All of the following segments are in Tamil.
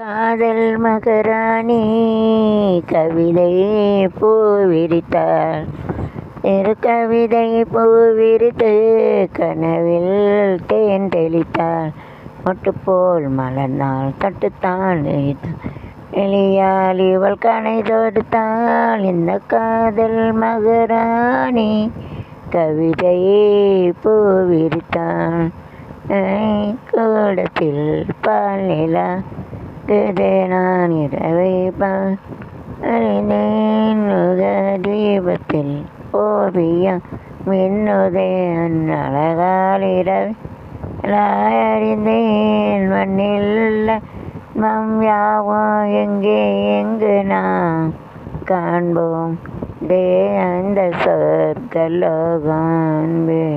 காதல் மகராணி கவிதை பூவிரித்தாள் இரு கவிதை பூவிரித்து கனவில் தேன் தெளித்தாள். மொட்டு போல் தட்டுத்தான் எளியால் இவள் கனை தொடுத்தாள். இந்த காதல் மகராணி கவிதை பூவிரித்தாள் கூடத்தில் பால் நிலா நான் இரவை அறிந்தேன் முக தீபத்தில் ஓவியம் மின்னுதேன் அழகால் இரவி. அறிந்தேன் மண்ணில் மம் யாவும் எங்கே எங்கு நாம் காண்போம். தே அந்த சொர்க்கலோகம்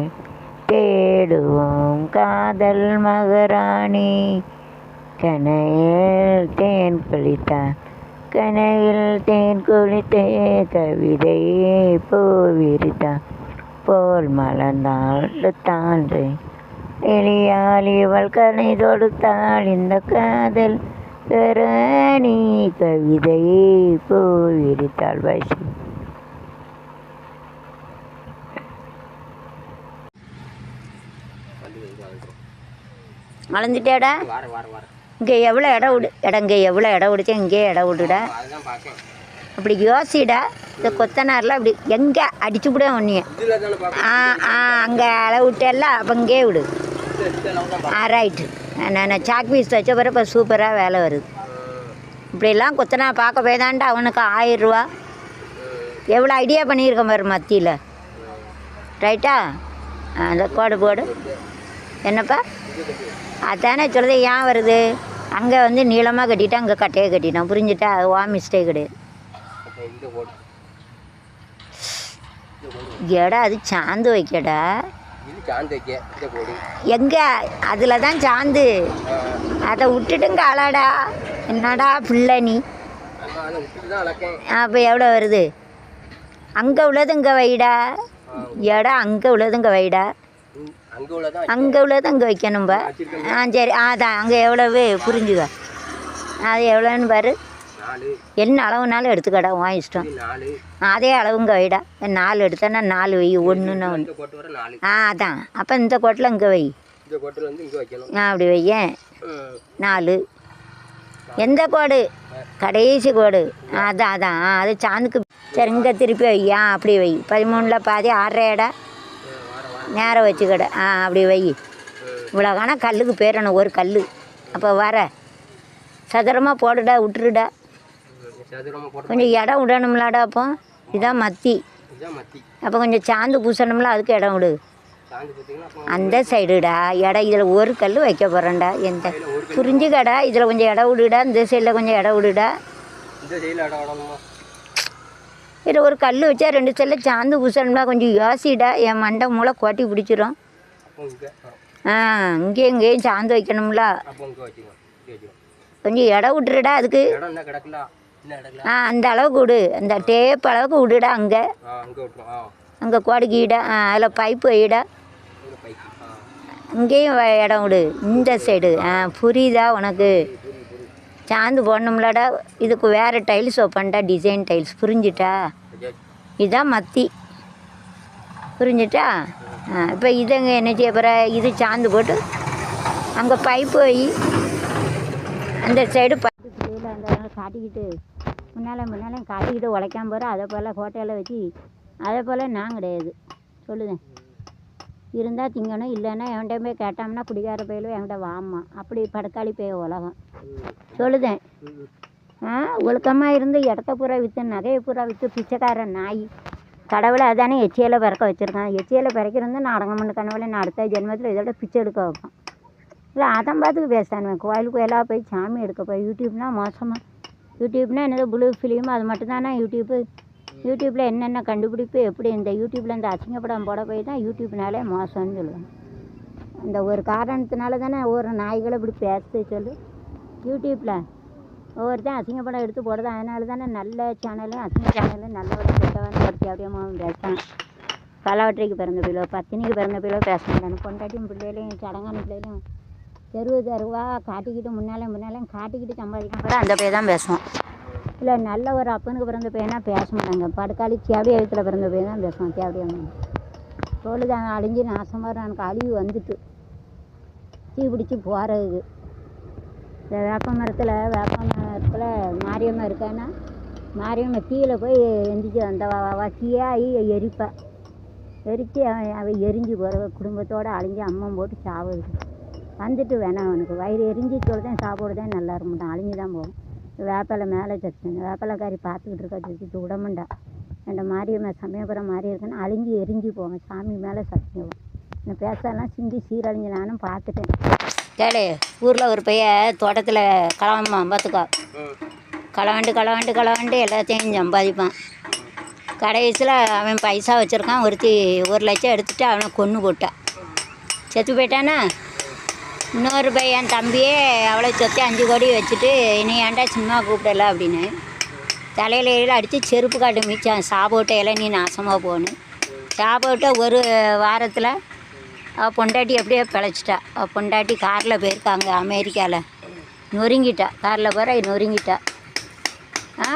தேடுவோம். காதல் மகராணி கனையில் தேன் குளித்தான். கனையில் தேன் குளித்தே கவிதை பூவிரித்தான் போல் மலர்ந்தாள் தாண்டு எளியால் இவள் கனை தொடுத்தாள். இந்த காதல் கரணி கவிதை பூவிரித்தாள் வார வார. இங்கே எவ்வளோ இடம் விடு இடம் இங்கே எவ்வளோ இடம் விடுச்சா இங்கே இடம் விடுட அப்படி யோசிட இந்த கொத்தனாரில் அப்படி எங்கே அடிச்சு விட ஒன்றைய ஆ ஆ அங்கே அளவு விட்டெல்லாம் அப்போ இங்கே விடு. ஆ ரைட்டு நான் சாக் பீஸ் வச்ச பிறகு இப்போ சூப்பராக வேலை வருது. இப்படிலாம் கொத்தனா பார்க்க போய்தான்டா அவனுக்கு ஆயிரரூவா எவ்வளோ ஐடியா பண்ணியிருக்கேன் பாரு மத்தியில். ரைட்டா அந்த கோடு போடு. என்னப்பா? அதானே சொல்கிறது ஏன் வருது? அங்கே வந்து நீளமாக கட்டிட்டா அங்கே கட்டையை கட்டிட்டோம். புரிஞ்சுட்டா? அது வா மிஸ்டேக் கிடையாது எடா அது சாந்து வைக்கடா. எங்கே? அதில் தான் சாந்து. அதை விட்டுட்டுங்க அழாடா என்னடா பிள்ளை நீ? அப்போ எவ்வளோ வருது? அங்கே உள்ளது இங்கே வைடா. எடா அங்கே உள்ளது இங்கே வைடா. அங்கே உள்ளது அங்கே வைக்கணும்பா ஆ சரி. ஆ அதான். அங்கே எவ்வளவு? புரிஞ்சுக்க. அது எவ்வளோன்னு பாரு. என்ன அளவுனாலும் எடுத்துக்கடா உன் இஷ்டம். அதே அளவுங்க வைடா. நாலு எடுத்தேன்னா நாலு வை ஒன்றுன்னா ஒன்று ஆ அதான். அப்போ இந்த கோட்டில் இங்கே வை. நான் அப்படி வையேன். நாலு. எந்த கோடு? கடைசி கோடு. அதான் அதான். ஆ, அது சாந்துக்கு. சரி இங்கே திருப்பி வை ஆ அப்படி வை. பதிமூணில் பாதி ஆறரை இடம். நேரம் வச்சுக்கட. ஆ அப்படி வை. இவ்வளோ காணால் கல்லுக்கு போயிடணும் ஒரு கல் அப்போ வர. சதுரமாக போடுடா விட்டுருடா. கொஞ்சம் இடம் விடணும்லாடா அப்போ. இதான் மத்தி. இதுதான் மத்தி அப்போ கொஞ்சம் சாந்து பூசணும்ல அதுக்கு இடம் விடு. அந்த சைடுடா. இடம் இதில் ஒரு கல் வைக்க போகிறேன்டா எந்த புரிஞ்சுக்கடா இதில் கொஞ்சம் இடம் விடுடா இந்த சைடில் கொஞ்சம் இடம் விடுடா. இதில் ஒரு கல் வச்சா ரெண்டு சைடில் சாந்து பூசணும்னா கொஞ்சம் யோசிடா. என் மண்டை மூளை கோட்டி பிடிச்சிரும். ஆ. இங்கேயும் இங்கேயும் சாந்து வைக்கணும்ல. கொஞ்சம் இடம் விட்டுருடா அதுக்கு. ஆ அந்த அளவுக்கு விடு. அந்த டேப் அளவுக்கு விடுடா அங்கே. அங்கே விட்டுரும் ஆ. அங்கே கோடுக்கிடா ஆ அதில் பைப்பு வைடா. இங்கேயும் இடம் விடு. இந்த சைடு ஆ புரியுதா உனக்கு? சாந்து போடணும்லடா. இதுக்கு வேறு டைல்ஸ் வைப்பேன்டா டிசைன் டைல்ஸ். புரிஞ்சிட்டா? சரி. இதுதான் மத்தி. புரிஞ்சிட்டா? இப்போ இதங்க என்ன செய்ய போகிற இது சாந்து போட்டு அங்கே பைப் போய் அந்த சைடு பைப்பு கீழே அந்த காட்டிக்கிட்டு முன்னால் முன்னால் காட்டிக்கிட்டு உழைக்காம போகிற அதை போல் ஹோட்டலில் வச்சு அதை போல் நான் கிடையாது. சொல்லுதேன் இருந்தால் திங்கணும் இல்லைன்னா என்கிட்ட போய் கேட்டோம்னா குடிகார பயிலும் என்கிட்ட வாமா அப்படி படுக்காளி போய் உலகம். சொல்லுதேன் ஒழுக்கமாக இருந்து இடத்த பூரா விற்று நகையை பூரா விற்று பிச்சைக்காரன் நாய். கடவுளை அதானே எச்சியில் பிறக்க வச்சுருக்கான். எச்சியில் பிறக்கிறது நான் அடங்க பண்ண கனவுல நான் அடுத்த ஜென்மத்தில் இதோட பிச்சை எடுக்க வைப்பேன். இல்லை அதை பார்த்துக்கு பேசானுவேன் கோயில் கோயிலாக போய் சாமி எடுக்க போய் யூடியூப்னால் மோசமாக யூடியூப்னால் என்னது ப்ளூ ஃபிலிம் அது மட்டும்தானே யூடியூப்பு? யூடியூப்பில் என்னென்ன கண்டுபிடிப்பு எப்படி இந்த யூடியூப்பில் இந்த அசிங்கப்படம் போட போய் தான் யூடியூப்னாலே மோசம்னு சொல்லுவேன் அந்த ஒரு காரணத்தினால தானே ஒரு நாய்களை இப்படி பேசுது சொல்லு. யூடியூப்பில் ஒவ்வொருத்தன் அசிங்க படம் எடுத்து போடுறது. அதனால தானே நல்ல சேனலும் அசிங்க சேனலும் நல்லவன் கெட்டவன் ஒருத்தி அப்படியே பேசான் பலவற்றைக்கு பிறந்த பிள்ளை பத்தினிக்கு பிறந்த பிள்ளை பேச மாட்டானு பொண்டாட்டியும் பிள்ளைகளையும் சடங்கான பிள்ளைகளையும் தெருவு தெருவா காட்டிக்கிட்டு முன்னாலே முன்னாலே காட்டிக்கிட்டு சம்பாதிக்க கூட அந்த பையன் தான் பேசுவான். இல்லை நல்ல ஒரு அப்பனுக்கு பிறந்த பையனா பேச மாட்டாங்க. படுக்காளி தேவடி எழுத்தில் பிறந்த பையன் தான் பேசுவான் தேவடி அம்மன் பொழுது அழிஞ்சு நாசமாக எனக்கு அழிவு வந்துட்டு. தீ பிடிச்சி போகிறது இந்த வேப்ப மரத்தில் வேப்ப மரத்தில் மாரியம்மா இருக்கான்னா மாரியம்மா கீழே போய் எந்திரிச்சு அந்த வசியாகி எரிப்பா. எரித்து அவன் அவன் எரிஞ்சு போகிற குடும்பத்தோடு அழிஞ்சு அம்மன் போட்டு சாவுது. வந்துட்டு வேணாம் அவனுக்கு. வயிறு எரிஞ்சு சொல்லுதான் சாப்பிடுறதே நல்லா இருக்க மாட்டான் அழிஞ்சு தான் போகும். வேப்பிலை மேலே சத்து வேப்பிலைக்காரி பார்த்துக்கிட்டு இருக்கா. சத்து விடமாண்டா. அந்த மாரியம்மா சமயபுரம் மாறி இருக்குன்னு அழிஞ்சு எரிஞ்சு போவேன் சாமி மேலே சத்தியம் நான் பேசலாம் சிந்தி சீரழிஞ்சு நானும் பார்த்துட்டேன். கேளு. ஊரில் ஒரு பையன் தோட்டத்தில் களவாமா பார்த்துக்கோ களவாண்டு களவாண்டு களவாண்டு எல்லாத்தையும் சம்பாதிப்பான். கடைசியில் அவன் பைசா வச்சுருக்கான் ஒருத்தி ஒரு லட்சம் எடுத்துகிட்டு அவனை கொன்று போட்டான் செத்து போயிட்டானா? இன்னொரு பையன் தம்பியே அவ்வளோ சொத்தை அஞ்சு கோடி வச்சுட்டு நீ ஏன்டா சும்மா கூப்பிடல? அப்படின்னு. தலையில அடித்து செருப்பு காட்டு மிச்சான். எல்லாம் நீ நாசமாக போகணும் சாப்பிட்ட ஒரு வாரத்தில் அவள் பொண்டாட்டி அப்படியே பிழைச்சிட்டா. அவள் பொண்டாட்டி காரில் போயிருக்காங்க அமெரிக்காவில் நொறுங்கிட்டா. காரில் போகிற நொறுங்கிட்டா. ஆ?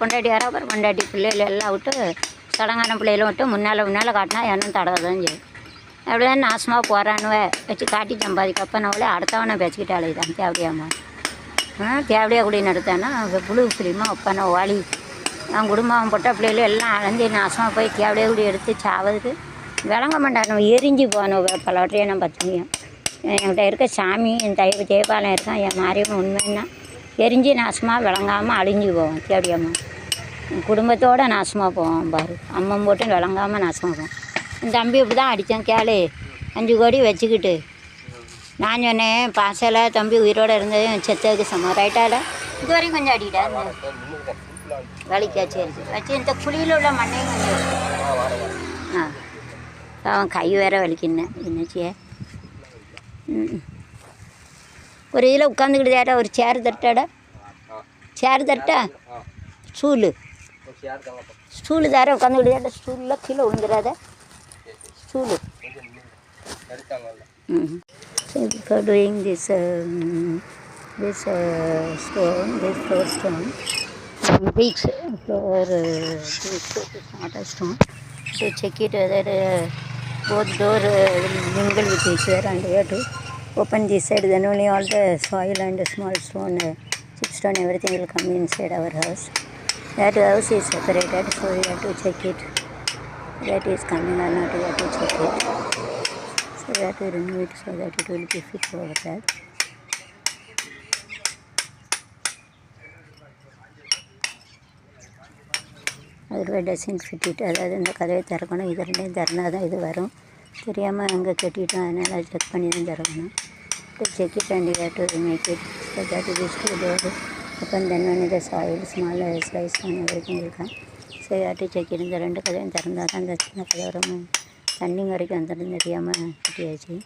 பொண்டாட்டி வர அப்புறம் பொண்டாட்டி பிள்ளைகள் எல்லாம் விட்டு சடங்கான பிள்ளைகளும் விட்டு முன்னால் முன்னால் காட்டினா என்ன தடவைதான் சரி செய்யும் அப்படி தான் நாசமாக போகிறானுவ வச்சு காட்டி சம்பாதிக்கப்பனவளே அடுத்தவனை பேச்சுக்கிட்டாலே தான் தேவையாம்மா ஆ தேவடியா குடி நடத்தானா புழு ஃபிலிமா அப்பனை வாலி. அவன் குடும்பம் பொட்ட பிள்ளைகளும் எல்லாம் அலைஞ்சு நாசமாக போய் தேவையாக குடி எடுத்து சாவதுக்கு விளங்க மாட்டானு எரிஞ்சு போனோம் பலவற்றையும் நம்ம பற்றியும் என்கிட்ட இருக்க சாமி என் தைவ தேவாலயம் இருக்கான் என் மாரியம்மன் உண்மைன்னா எரிஞ்சு நாசமாக விளங்காமல் அழிஞ்சு போவோம் தேடியம்மா குடும்பத்தோடு நாசமாக போவோம் பாரு. அம்மன் போட்டு விளங்காமல் நாசமாக போவோம் என் தம்பி இப்படி தான் அடித்தான் கேளு. அஞ்சு கோடி வச்சுக்கிட்டு. நான் சொன்னேன் பாசல தம்பி உயிரோடு இருந்தது செத்ததுக்கு சமம். ரைட்டால இது வரையும் கொஞ்சம் அடிக்கிட்டா இருந்தேன் நின்றுக்கிட்டேன் சரி சரி வச்சு இந்த குழியில் உள்ள மண்ணையும் கொஞ்சம் ஆ. அவன் கை வேற வலிக்கின்னு. என்னச்சியே ஒரு இதில் உட்காந்துக்கிட்டு ஒரு சேர் தட்டாடா? சேர் தட்டா? ஸ்டூலு ஸ்டூலு தார உட்காந்துக்கிட்டு ஸ்டூலில் கீழே விழுந்துடாத ஸ்டூலு ம் நின்றுக்கிட்டேன் this Mm. So for doing this um, this uh, stone, this floor stone, floor uh, not a stone. Check it whether uh, both door mingle with each other and we have to open this side. Then only all the soil and the small stone, uh, chip stone, everything will come inside our house. That house is separated, so we have to check it. That is coming or not, we have to check it. So we have to remove it so that it will be fit over that. அதுவே டசன் ஃபிட் இட் அதாவது இந்த கதவை திறக்கணும் இது ரெண்டையும் திறந்தா தான் இது வரும் தெரியாமல் அங்கே கட்டிட்டோம் அதனால் செக் பண்ணி தான் திறக்கணும் do check it and you do make it so that it is to door open then one இது soil small slice on everything இருக்கும் so you do check it இந்த ரெண்டு கதையும் திறந்தால் தான் இந்த சின்ன கதை வரும் தண்ணி வரைக்கும் வந்துடும் தெரியாமல் கட்டியாச்சு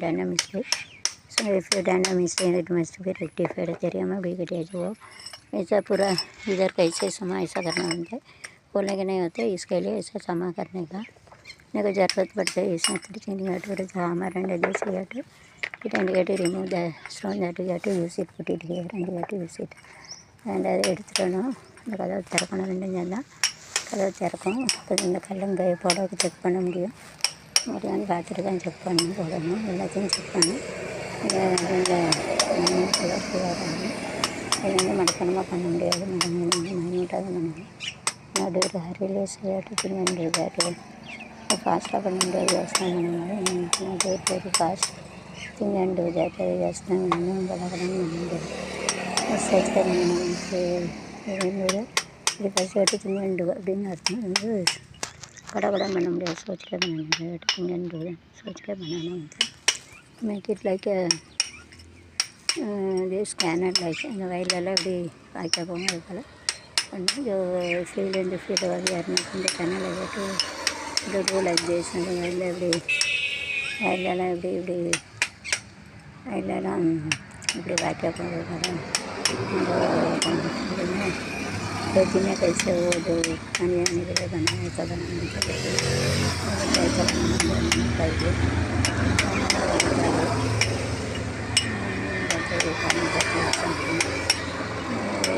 done mistake so if you done mistake it must be rectified தெரியாமல் இப்படி கட்டியாச்சு वो ऐसा पूरा इधर कैसे समा ऐसा करना बनता है बोलने के नहीं होते इसके लिए ऐसा समा करने का मेरे को ज़रूरत पड़ता है इसमें खर्चिंग गट और हमारे अंडर जैसे गट it and get to remove the stone that we have to use it put it here and we have to use it and அதை எடுத்துடணும் இந்த கதவை திறக்கணும் ரெண்டு தான் கதவை திறக்கும் அப்போ இந்த கல்லங்காயை போட செக் பண்ண முடியும் முடியான்னு பார்த்துட்டு தான் செக் பண்ணணும் போடணும் எல்லாத்தையும் செக் பண்ணணும் இதை இந்த வரணும் இது வந்து மடக்கணமாக பண்ண முடியாது மடங்கு வந்து மைனூட்டாக தான் பண்ணணும் நடு ஒரு ஹரிலே செய்யாட்டு பின்னாடி ஃபாஸ்ட்டாக பண்ண முடியாது யோசனை பண்ணுவாங்க நடு ஒரு ஃபாஸ்ட் திங்கண்டு ஜாட்டு யோசனை பண்ணணும் படகடன் பண்ண முடியாது சைஸ் இது ஃபஸ்ட் வாட்டி திங்கண்டு அப்படின்னு அர்த்தம் வந்து கடகடம் பண்ண முடியாது. சோச்சிலே பண்ண முடியாது. திங்கண்டு சோச்சிலே பண்ணணும் வந்து மேக் இட் லைக் இது ஸ்கேனர் லைக் அந்த வயலெல்லாம் எப்படி வாய்க்கா போகும். அது போல் பண்ணி ஃபீல் இந்த ஃபீல் வந்து இரநூத்தி இந்த கண்ணில் போட்டு இந்த டூ லைக் தேஸ் அந்த வயலில் இப்படி வயலெல்லாம் இப்படி இப்படி வயலெல்லாம் இப்படி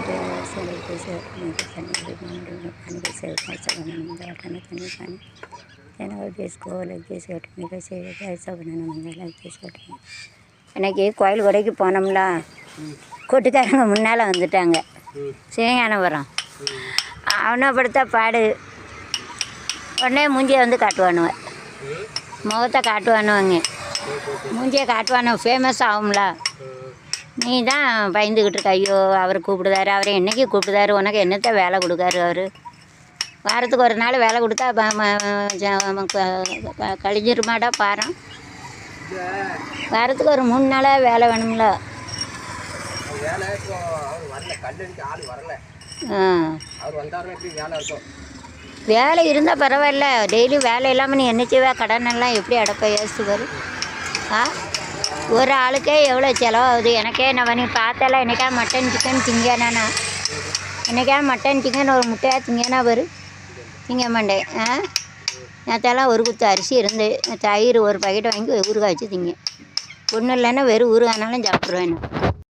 வாய்க்கா போகிறது போல खेती में कैसे वो जो पानी आने के लिए बना है सब बनाना चाहिए कैसे बनाना चाहिए இன்னைக்கு கோயில் கொடைக்கு போனோம்ல கூட்டுக்காரங்க முன்னால் வந்துட்டாங்க சிவஞானபுரம் அவனை படுத்தா பாடு உடனே மூஞ்சியை வந்து காட்டுவானுவ முகத்தை காட்டுவானுவங்க மூஞ்சியை காட்டுவானு ஃபேமஸ் ஆகும்ல நீ தான் பயந்துக்கிட்டு இருக்க ஐயோ அவர் கூப்பிடுதாரு அவரை என்னைக்கு கூப்பிடுதாரு? உனக்கு என்னத்த வேலை கொடுக்காரு அவர்? வாரத்துக்கு ஒரு நாள் வேலை கொடுத்தா ம- கழிஞ்சிருமாடா பாரம் வாரத்துக்கு ஒரு மூணு நாளாக வேலை வேணும்ல. வேலை இருந்தால் பரவாயில்ல. டெய்லி வேலை இல்லாமல் நீ என்ன செய்வா? கடன் எல்லாம் எப்படி அடப்ப? யோசிச்சு ஆ? ஒரு ஆளுக்கே எவ்வளோ செலவாகுது? எனக்கே நான் நீ பார்த்தால என்னைக்கா மட்டன் சிக்கன் திங்கானா என்னைக்கா மட்டன் சிக்கன் ஒரு முட்டையாக திங்கன்னா வரும் திங்க மாட்டேன். ஆ? நேற்றெல்லாம் ஒரு குத்து அரிசி இருந்து தயிர் ஒரு பாக்கெட் வாங்கி ஊறுகாய் வச்சு திங்க. ஒன்றும் இல்லைன்னா வெறும் ஊறுகாய்னாலும் சாப்பிட்ருவேன் நான்.